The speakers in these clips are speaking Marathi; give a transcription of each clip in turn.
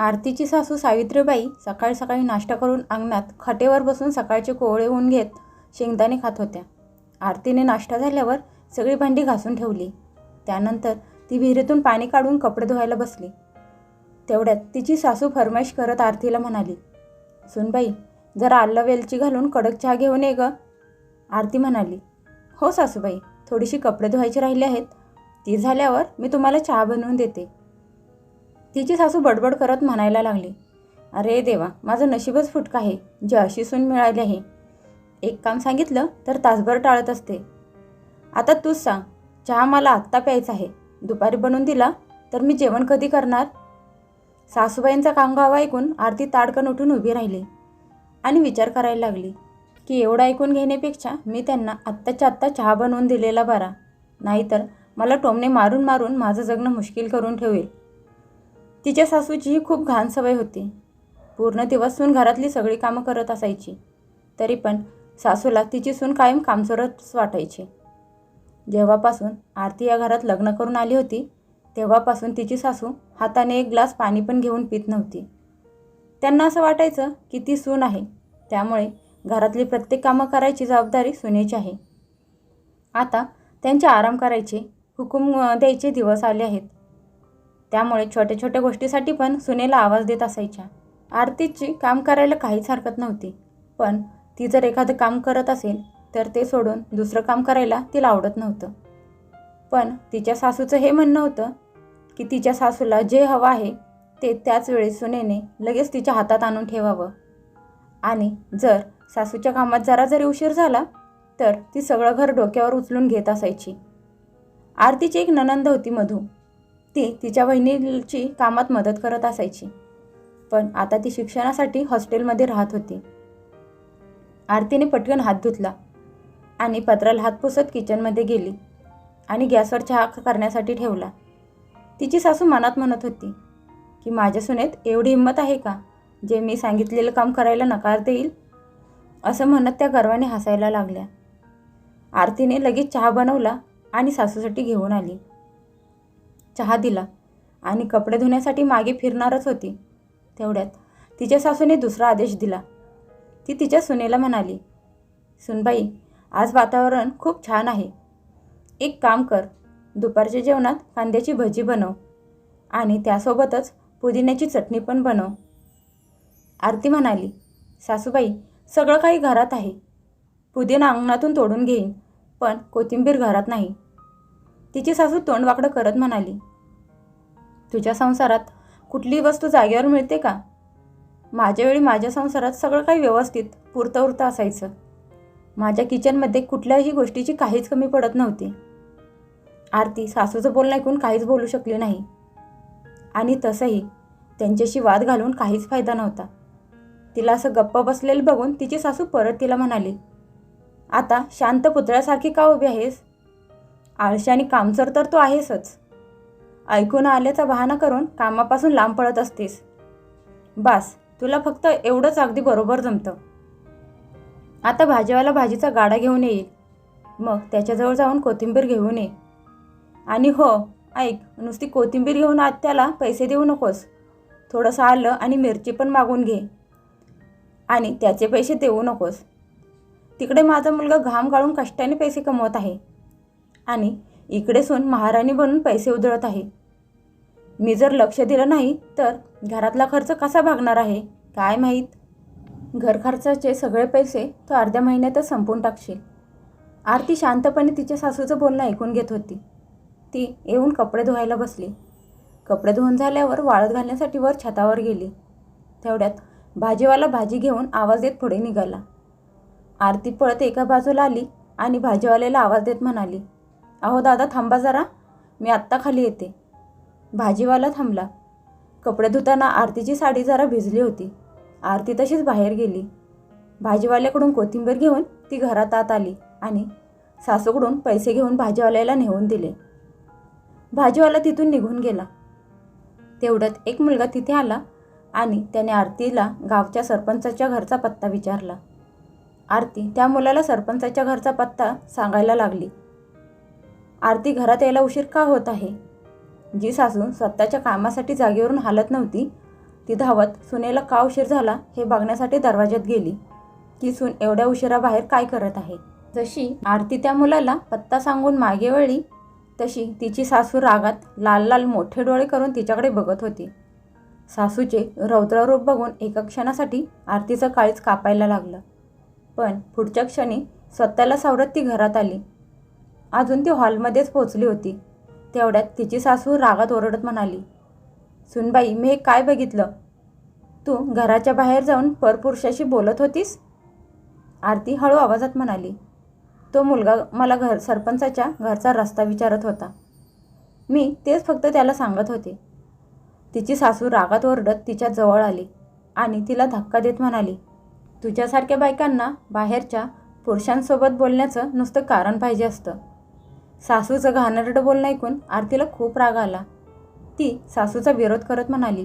आरतीची सासू सावित्रीबाई सकाळी सकाळी नाश्ता करून अंगणात खटेवर बसून सकाळचे कोवळे ऊन घेत शेंगदाणे खात होत्या. आरतीने नाश्ता झाल्यावर सगळी भांडी घासून ठेवली. त्यानंतर ती विहिरीतून पाणी काढून कपडे धुवायला बसली. तेवढ्यात तिची सासू फरमाईश करत आरतीला म्हणाली सुनबाई जरा आल्लं वेलची घालून कडक चहा घेऊन ये ग. आरती म्हणाली हो सासूबाई थोडीशी कपडे धुवायची राहिली आहेत. ती झाल्यावर मी तुम्हाला चहा बनवून देते. तिची सासू बडबड करत म्हणायला लागली अरे देवा माझं नशीबच फुटकं आहे जे अशी सून मिळाली आहे. एक काम सांगितलं तर तासभर टाळत असते. आता तूच सांग चहा मला आत्ता प्यायचा आहे दुपारी बनवून दिला तर मी जेवण कधी करणार? सासूबाईंचा कांगावा ऐकून आरती ताडकन उठून उभी राहिली आणि विचार करायला लागली की एवढं ऐकून घेण्यापेक्षा मी त्यांना आत्ताच्या आत्ता चहा बनवून दिलेला बरा. नाहीतर मला टोमणे मारून मारून माझं जगणं मुश्किल करून ठेवेल. तिच्या सासूचीही खूप घाण सवय होती. पूर्ण दिवस सून घरातली सगळी कामं करत असायची. तरी पण सासूला तिची सून कायम कामचोरच वाटायची. जेव्हापासून आरती या घरात लग्न करून आली होती तेव्हापासून तिची सासू हाताने एक ग्लास पाणी पण घेऊन पित नव्हती. त्यांना असं वाटायचं की ती सून आहे. त्यामुळे घरातली प्रत्येक कामं करायची जबाबदारी सुनेची आहे. आता त्यांचे आराम करायचे हुकूम द्यायचे दिवस आले आहेत. त्यामुळे छोट्या छोट्या गोष्टीसाठी पण सुनेला आवाज देत असायच्या. आरतीची काम करायला काहीच हरकत नव्हती. पण ती जर एखादं काम करत असेल तर ते सोडून दुसरं काम करायला तिला आवडत नव्हतं. पण तिच्या सासूचं हे म्हणणं होतं की तिच्या सासूला जे हवं आहे ते त्याच वेळी सुनेने लगेच तिच्या हातात आणून ठेवावं. आणि जर सासूच्या कामात जरा जरी उशीर झाला तर ती सगळं घर डोक्यावर उचलून घेत असायची. आरतीची एक ननंद होती मधू. ती तिच्या बहिणीची कामात मदत करत असायची. पण आता ती शिक्षणासाठी हॉस्टेलमध्ये राहत होती. आरतीने पटकन हात धुतला आणि पत्राला हात पुसत किचनमध्ये गेली आणि गॅसवर चहा करण्यासाठी ठेवला. तिची सासू मनात म्हणत होती की माझ्या सुनेत एवढी हिंमत आहे का? जे मी सांगितलेलं काम करायला नकार देईल? असं म्हणत त्या गर्वाने हसायला लागल्या. आरतीने लगेच चहा बनवला आणि सासूसाठी घेऊन आली. चहा दिला आणि कपडे धुण्यासाठी मागे फिरणारच होती. तेवढ्यात तिच्या सासूने दुसरा आदेश दिला. ती तिच्या सुनेला म्हणाली सुनबाई आज वातावरण खूप छान आहे. एक काम कर दुपारच्या जेवणात कांद्याची भजी बनव आणि त्यासोबतच पुदिन्याची चटणी पण बनव. आरती म्हणाली सासूबाई सगळं काही घरात आहे. पुदिना अंगणातून तोडून घेईन पण कोथिंबीर घरात नाही. तिची सासू तोंडवाकडं करत म्हणाली तुझ्या संसारात कुठली वस्तू जागेवर मिळते का? माझ्यावेळी माझ्या संसारात सगळं काही व्यवस्थित पुरतं उरतं असायचं. माझ्या किचनमध्ये कुठल्याही गोष्टीची काहीच कमी पडत नव्हती. आरती सासूचं बोलणं ऐकून काहीच बोलू शकली नाही. आणि तसंही त्यांच्याशी वाद घालून काहीच फायदा नव्हता. तिला असं गप्प बसलेलं बघून तिची सासू परत तिला म्हणाली आता शांत पुतळ्यासारखी का उभी आहेस? आळशी आणि कामचर तर तू आहेसच. ऐकून आल्याचा बहाणा करून कामापासून लांब पडत असतेस. बास तुला फक्त एवढंच अगदी बरोबर जमतं. आता भाजीवाला भाजीचा गाडा घेऊन येईल. मग त्याच्याजवळ जाऊन कोथिंबीर घेऊन ये. आणि हो ऐक नुसती कोथिंबीर घेऊन आत त्याला पैसे देऊ नकोस. थोडंसं आलं आणि मिरची पण मागून घे. आणि त्याचे पैसे देऊ नकोस. तिकडे माझा मुलगा घाम गाळून कष्टाने पैसे कमवत आहे. आणि इकडे सून महाराणी बनून पैसे उधळत आहे. मी जर लक्ष दिलं नाही तर घरातला खर्च कसा भागणार आहे? काय माहीत? घरखर्चाचे सगळे पैसे तो अर्ध्या महिन्यातच संपवून टाकशील. आरती शांतपणे तिच्या सासूचं बोलणं ऐकून घेत होती. ती येऊन कपडे धुवायला बसली. कपडे धुवून झाल्यावर वाळत घालण्यासाठी वर छतावर गेली. तेवढ्यात भाजीवाला भाजी घेऊन आवाज देत पुढे निघाला. आरती पळत एका बाजूला आली आणि भाजीवाल्याला आवाज देत म्हणाली अहो दादा थांबा जरा. मी आत्ता खाली येते. भाजीवाला थांबला. कपडे धुताना आरतीची साडी जरा भिजली होती. आरती तशीच बाहेर गेली. भाजीवाल्याकडून कोथिंबीर घेऊन ती घरात आत आली आणि सासूकडून पैसे घेऊन भाजीवाल्याला नेऊन दिले. भाजीवाला तिथून निघून गेला. तेवढ्यात एक मुलगा तिथे आला आणि त्याने आरतीला गावच्या सरपंचाच्या घरचा पत्ता विचारला. आरती त्या मुलाला सरपंचाच्या घरचा पत्ता सांगायला लागली. आरती घरात यायला उशीर का होत आहे? जी सासू स्वतःच्या कामासाठी जागेवरून हालत नव्हती ती धावत सुनेला का उशीर झाला हे बघण्यासाठी दरवाज्यात गेली. की सून एवढ्या उशिरा बाहेर काय करत आहे? जशी आरती त्या मुलाला पत्ता सांगून मागे वळली तशी तिची सासू रागात लाल लाल मोठे डोळे करून तिच्याकडे बघत होती. सासूचे रौद्ररूप बघून एका क्षणासाठी आरतीचं काळीच कापायला लागलं. पण पुढच्या क्षणी स्वतःला सावरत ती घरात आली. अजून ती हॉलमध्येच पोचली होती. तेवढ्यात तिची सासू रागात ओरडत म्हणाली सुनबाई मी हे काय बघितलं? तू घराच्या बाहेर जाऊन परपुरुषाशी बोलत होतीस? आरती हळू आवाजात म्हणाली तो मुलगा मला घर सरपंचाच्या घरचा रस्ता विचारत होता. मी तेच फक्त त्याला सांगत होते. तिची सासू रागात ओरडत तिच्या जवळ आली आणि तिला धक्का देत म्हणाली तुझ्यासारख्या बायकांना बाहेरच्या पुरुषांसोबत बोलण्याचं नुसतं कारण पाहिजे असतं. सासूचं घाणेरडं बोलणं ऐकून आरतीला खूप राग आला. ती सासूचा विरोध करत म्हणाली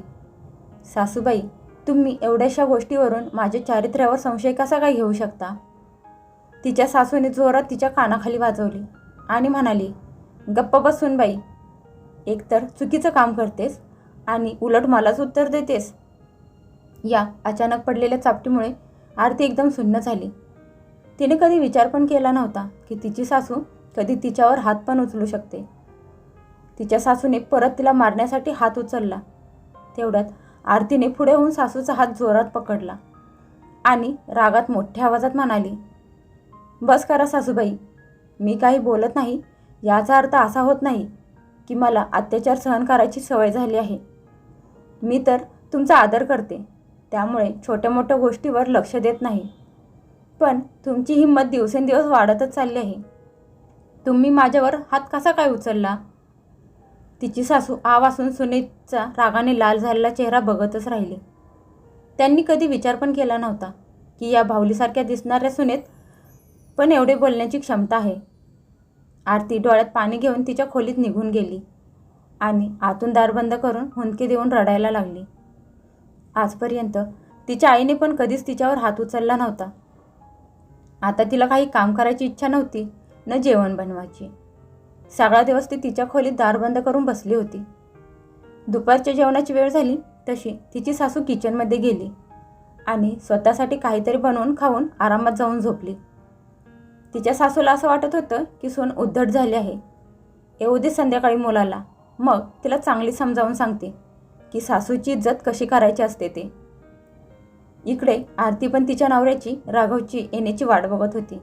सासूबाई तुम्ही एवढ्याशा गोष्टीवरून माझ्या चारित्र्यावर संशय कसा काय घेऊ शकता? तिच्या सासूने जोरात तिच्या कानाखाली वाजवली आणि म्हणाली गप्प बसून बाई एकतर चुकीचं काम करतेस आणि उलट मलाच उत्तर देतेस. या अचानक पडलेल्या चापटीमुळे आरती एकदम सुन्न झाली. तिने कधी विचार पण केला नव्हता की तिची सासू कधी तिच्यावर हात पण उचलू शकते. तिच्या सासूने परत तिला मारण्यासाठी हात उचलला. तेवढ्यात आरतीने पुढे होऊन सासूचा हात जोरात पकडला आणि रागात मोठ्या आवाजात म्हणाली बस करा सासूबाई मी काही बोलत नाही. याचा अर्थ असा होत नाही की मला अत्याचार सहन करायची सवय झाली आहे. मी तर तुमचा आदर करते त्यामुळे छोट्या मोठ्या गोष्टीवर लक्ष देत नाही. पण तुमची हिंमत दिवसेंदिवस वाढतच चालली आहे. तुम्ही माझ्यावर हात कसा काय उचलला? तिची सासू आ वासून सुनेचा रागाने लाल झालेला चेहरा बघतच राहिली. त्यांनी कधी विचार पण केला नव्हता की या भावलीसारख्या दिसणाऱ्या सुनेत पण एवढे बोलण्याची क्षमता आहे. आरती डोळ्यात पाणी घेऊन तिच्या खोलीत निघून गेली आणि आतून दार बंद करून हुंदके देऊन रडायला लागली. आजपर्यंत तिच्या आईने पण कधीच तिच्यावर हात उचलला नव्हता. आता तिला काही काम करायची इच्छा नव्हती न जेवण बनवायची. सगळा दिवस ती तिच्या खोलीत दार बंद करून बसली होती. दुपारच्या जेवणाची वेळ झाली तशी तिची सासू किचनमध्ये गेली आणि स्वतःसाठी काहीतरी बनवून खाऊन आरामात जाऊन झोपली. तिच्या सासूला असं वाटत होतं की सोन उद्धट झाली आहे. येऊ दे संध्याकाळी मुलाला. मग तिला चांगली समजावून सांगते की सासूची इज्जत कशी करायची असते ते. इकडे आरती पण तिच्या नवऱ्याची राघवची येण्याची वाट बघत होती.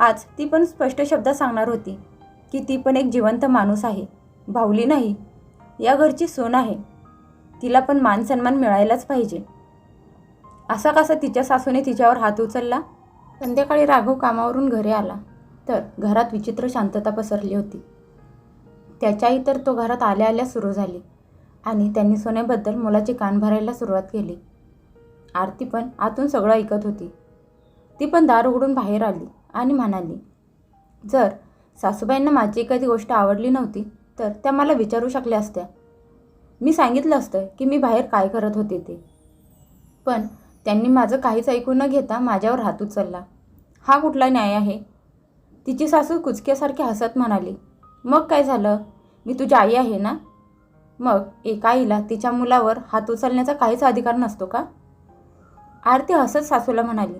आज ती पण स्पष्ट शब्दात सांगणार होती की ती पण एक जिवंत माणूस आहे भावली नाही. या घरची सून आहे. तिला पण मान सन्मान मिळायलाच पाहिजे. असा कसा तिच्या सासूने तिच्यावर हात उचलला? संध्याकाळी राघव कामावरून घरी आला तर घरात विचित्र शांतता पसरली होती. त्याच्याही तर तो घरात आल्या आल्या सुरू झाली आणि त्यांनी सोन्याबद्दल मुलाची कान भरायला सुरुवात केली. आरती पण आतून सगळं ऐकत होती. ती पण दार उघडून बाहेर आली. आणि म्हणाली जर सासूबाईंना माझी एखादी गोष्ट आवडली नव्हती तर त्या मला विचारू शकल्या असत्या. मी सांगितलं असतं की मी बाहेर काय करत होते ते. पण त्यांनी माझं काहीच ऐकून न घेता माझ्यावर हात उचलला. हा कुठला न्याय आहे? तिची सासू कुचक्यासारखी हसत म्हणाली मग काय झालं? मी तुझी आई आहे ना? मग एका आईला तिच्या मुलावर हात उचलण्याचा काहीच अधिकार नसतो का? आरती हसत सासूला म्हणाली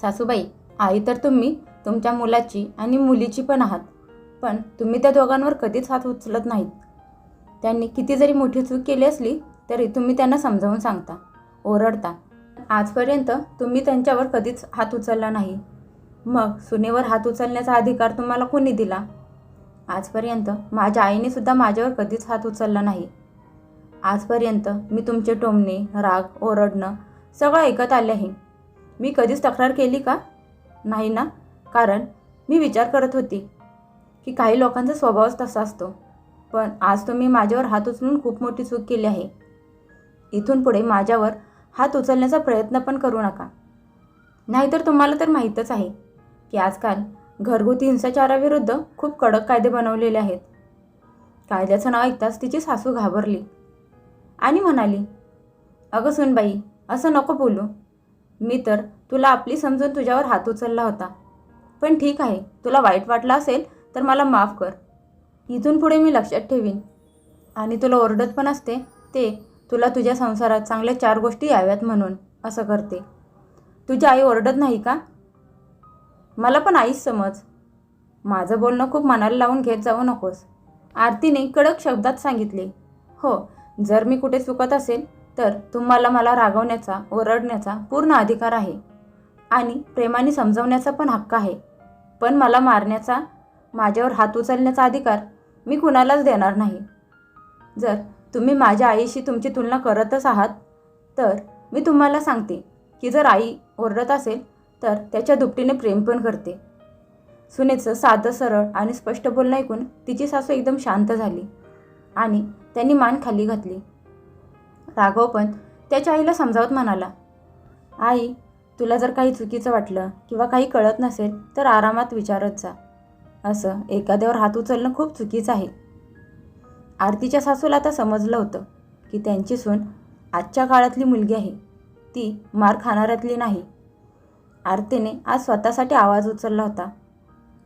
सासूबाई आई तर तुम्ही तुमच्या मुलाची आणि मुलीची पण आहात. पण तुम्ही त्या दोघांवर कधीच हात उचलत नाहीत. त्यांनी किती जरी मोठी चूक केली असली तरी तुम्ही त्यांना समजावून सांगता ओरडता. आजपर्यंत तुम्ही त्यांच्यावर कधीच हात उचलला नाही. मग सुनेवर हात उचलण्याचा अधिकार तुम्हाला कोणी दिला? आजपर्यंत माझ्या आईने सुद्धा माझ्यावर कधीच हात उचलला नाही. आजपर्यंत मी तुमचे टोमणे राग ओरडणं सगळं ऐकत आले आहे. मी कधीच तक्रार केली का? नाही ना? कारण मी विचार करत होती की काही लोकांचा स्वभावच तसा असतो. पण आज तुम्ही माझ्यावर हात उचलून खूप मोठी चूक केली आहे. इथून पुढे माझ्यावर हात उचलण्याचा प्रयत्न पण करू नका. नाहीतर तुम्हाला तर माहीतच आहे की आजकाल घरगुती हिंसाचाराविरुद्ध खूप कडक कायदे बनवलेले आहेत. कायद्याचं नाव ऐकताच तिची सासू घाबरली आणि म्हणाली अगं सुनबाई असं नको बोलू. मी तर तुला आपली समजून तुझ्यावर हात उचलला होता. पण ठीक आहे तुला वाईट वाटलं असेल तर मला माफ कर. इथून पुढे मी लक्षात ठेवीन. आणि तुला ओरडत पण असते ते तुला तुझ्या संसारात चांगल्या चार गोष्टी याव्यात म्हणून असं करते. तुझी आई ओरडत नाही का? मला पण आईच समज. माझं बोलणं खूप मनाला लावून घेत जाऊ नकोस. आरतीने कडक शब्दात सांगितले. हो जर मी कुठे चुकत असेल तर तुम्हाला मला रागवण्याचा ओरडण्याचा पूर्ण अधिकार आहे. आणि प्रेमाने समजवण्याचा पण हक्क आहे. पण मला मारण्याचा माझ्यावर हात उचलण्याचा अधिकार मी कुणालाच देणार नाही. जर तुम्ही माझ्या आईशी तुमची तुलना करतच आहात तर मी तुम्हाला सांगते की जर आई ओरडत असेल तर त्याच्या दुपटीने प्रेम पण करते. सुनेचं साधं सरळ आणि स्पष्ट बोलणं ऐकून तिची सासू एकदम शांत झाली आणि त्यांनी मान खाली घातली. राघव पण त्याच्या आईला समजावत म्हणाला आई तुला जर काही चुकीचं वाटलं किंवा काही कळत नसेल तर आरामात विचारत जा. असं एखाद्यावर हात उचलणं खूप चुकीचं आहे. आरतीच्या सासूला आता समजलं होतं की त्यांची सून आजच्या काळातली मुलगी आहे. ती मार खाणाऱ्यातली नाही. आरतीने आज स्वतःसाठी आवाज उचलला होता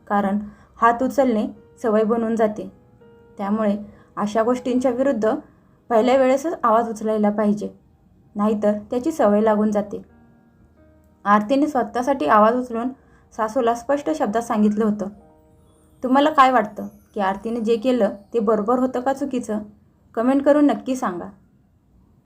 कारण हात उचलणे सवय बनून जाते. त्यामुळे अशा गोष्टींच्या विरुद्ध पहिल्या वेळेसच आवाज उचलायला पाहिजे. नाहीतर त्याची सवय लागून जाते. आरतीने स्वतःसाठी आवाज उचलून सासूला स्पष्ट शब्दात सांगितलं होतं. तुम्हाला काय वाटतं? की आरतीने जे केलं ते बरोबर होतं का चुकीचं? कमेंट करून नक्की सांगा.